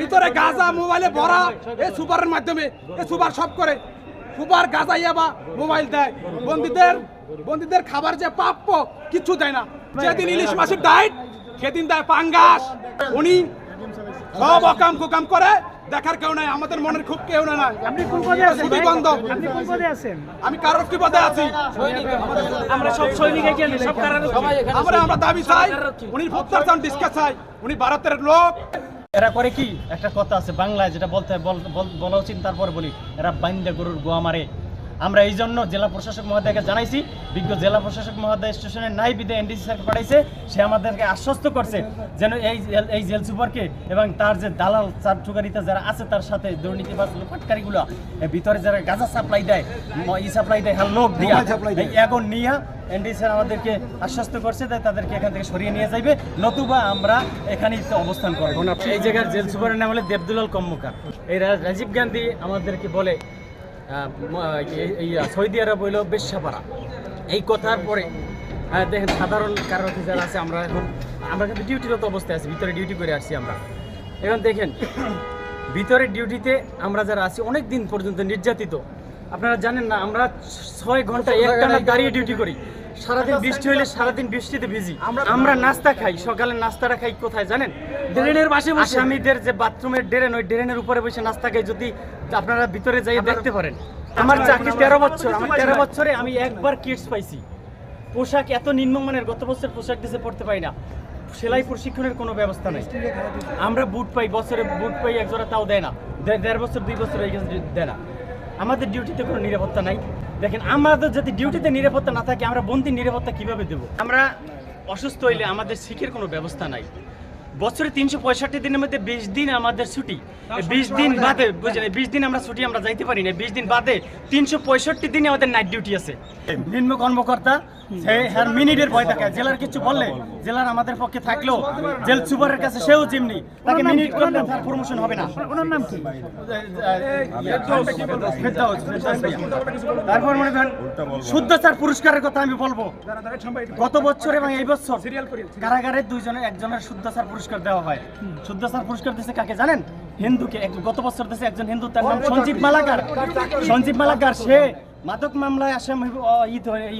ভিতরে গাঁজা মোবাইলে ভরা এই সুপারের মাধ্যমে এই সুপার সব করে। সুপার গাঁজা ইয়াবা মোবাইল দেয়। বন্দীদের বন্দীদের খাবার যে প্রাপ্য কিচ্ছু দেয় না। যেদিন ইলিশ মাছের ডাইট সেদিন দেয় পাঙ্গাস। উনি সব অকাম কুকাম করে দেখার কেউ নাই আমাদের মনের খুব কেউ না নাই। আপনি কোন পদে আছেন? শুধু ভাই? বন্ধ। আপনি কোন পদে আছেন? আমি কারোর কি পদে আছি। আমরা সব সৈনিক এখানে সব কারার আমরা আমরা দাবি চাই উনি ভোক্তার চান ডিসকাস চাই উনি ভারতের লোক। এরা করে কি? একটা কথা আছে বাংলায় যেটা বলতে বল- উচিত তারপর বলি। এরা বাইন্দা গরুর গোয়া মারে। আমরা এই জন্য জেলা প্রশাসক মহোদয়কে জানাইছি বিজ্ঞ জেলা প্রশাসক মহোদয় স্টেশনে নাই বিদে এনডিসি স্যারকে পাঠাইছে সে আমাদেরকে আশ্বস্ত করছে যেন এই এই জেল সুপারকে এবং তার যে দালাল চার চুকারিতে যারা আছে তার সাথে দুর্নীতিবাজ লোপাটকারীগুলো এর ভিতরে যারা গাঁজা সাপ্লাই দেয় ই সাপ্লাই দেয় হ্যাঁ লোক দিয়া এখন নিয়া এনডিসি স্যার আমাদেরকে আশ্বস্ত করছে তাই তাদেরকে এখান থেকে সরিয়ে নিয়ে যাইবে। নতুবা আমরা এখানেই অবস্থান করব। এই জায়গার জেল সুপারের নাম হলে দেবদুলাল কম্মকার এই রাজীব গান্ধী আমাদেরকে বলে সৌদি আরব হইল বেশ্যাপাড়া। এই কথার পরে দেখেন সাধারণ কারোর যারা আছে আমরা এখন আমরা কিন্তু ডিউটিরত অবস্থায় আছি ভিতরে ডিউটি করে আসছি আমরা। এখন দেখেন ভিতরে ডিউটিতে আমরা যারা আছি অনেক দিন পর্যন্ত নির্যাতিত। আপনারা জানেন না আমরা ছয় ঘণ্টা একটানা দাঁড়িয়ে ডিউটি করি। সারাদিন বৃষ্টি হলে সারাদিন বৃষ্টিতে ভিজি আমরা নাস্তা খাই সকালে নাস্তাটা খাই কোথায় জানেন? ড্রেনের পাশে আসামিদের যে বাথরুমের ড্রেন ওই ড্রেনের উপরে বসে নাস্তা খাই। যদি আপনারা ভিতরে যাই দেখতে পারেন। আমার চাকরি তেরো বছর আমার তেরো বছরে আমি একবার কিটস পাইছি। পোশাক এত নিম্নমানের গত বছর পোশাক দিতে পড়তে পাই না। সেলাই প্রশিক্ষণের কোনো ব্যবস্থা নেই। আমরা বুট পাই বছরে বুট পাই এক জোড়া তাও দেয় না। দেড় বছর দুই বছর গেছে দেয় না। আমাদের ডিউটিতে কোনো নিরাপত্তা নাই। দেখেন আমাদের যদি ডিউটিতে নিরাপত্তা না থাকে আমরা বন্দির নিরাপত্তা কীভাবে দেব? আমরা অসুস্থ হইলে আমাদের শিখের কোনো ব্যবস্থা নাই। বছরে তিনশো পঁয়ষট্টি দিনের মধ্যে বিশ দিন আমাদের ছুটি। বিশ দিন বাদে বুঝলেন বিশ দিন আমরা ছুটি আমরা যাইতে পারি না বিশ দিন বাদে তিনশো পঁয়ষট্টি দিনে আমাদের নাইট ডিউটি আছে। নিম্ন কর্মকর্তা সে হ্যার মিনিটের ভয় থাকে। জেলার কিছু বললে জেলার আমাদের পক্ষে থাকলেও জেল সুপারের কাছে সেও চিমনি তাকে মিনিট করলে তার প্রমোশন হবে না। ওনার নাম কি। তারপর মনে করেন শুদ্ধচার পুরস্কারের কথা আমি বলব। গত বছর এবং এই বছর কারাগারে দুইজনের একজনের শুদ্ধচার পুরস্কার দেওয়া হয়। শুদ্ধচার পুরস্কার দিচ্ছে কাকে জানেন? হিন্দুকে। গত বছর দিচ্ছে একজন হিন্দু তার নাম সঞ্জীব মালাকার। সঞ্জীব মালাকার সে মাদক মামলায় আসাম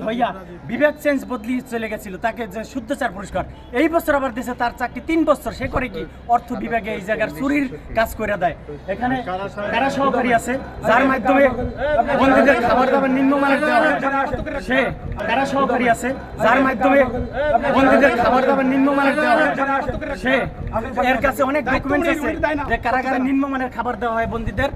হইয়া বিবেক চেঞ্জ বদলি চলে গেছিল, তাকে যে শুদ্ধচার পুরস্কার। এই বছর আবার দিছে তার চাকরি তিন বছর, সে করে কি? অর্থ বিভাগে এই জায়গার চুরির কাজ করে দেয়। এখানে কারা সহকারী আছে? যার মাধ্যমে খাবার দাবার নিম্নমানের দেওয়া হয়। সে কারা সহকারী আছে? যার মাধ্যমে খাবার দাবার নিম্নমানের সে এর কাছে অনেক ডকুমেন্টস আছে যে কারাগারে নিম্নমানের খাবার দেওয়া হয় বন্দীদের।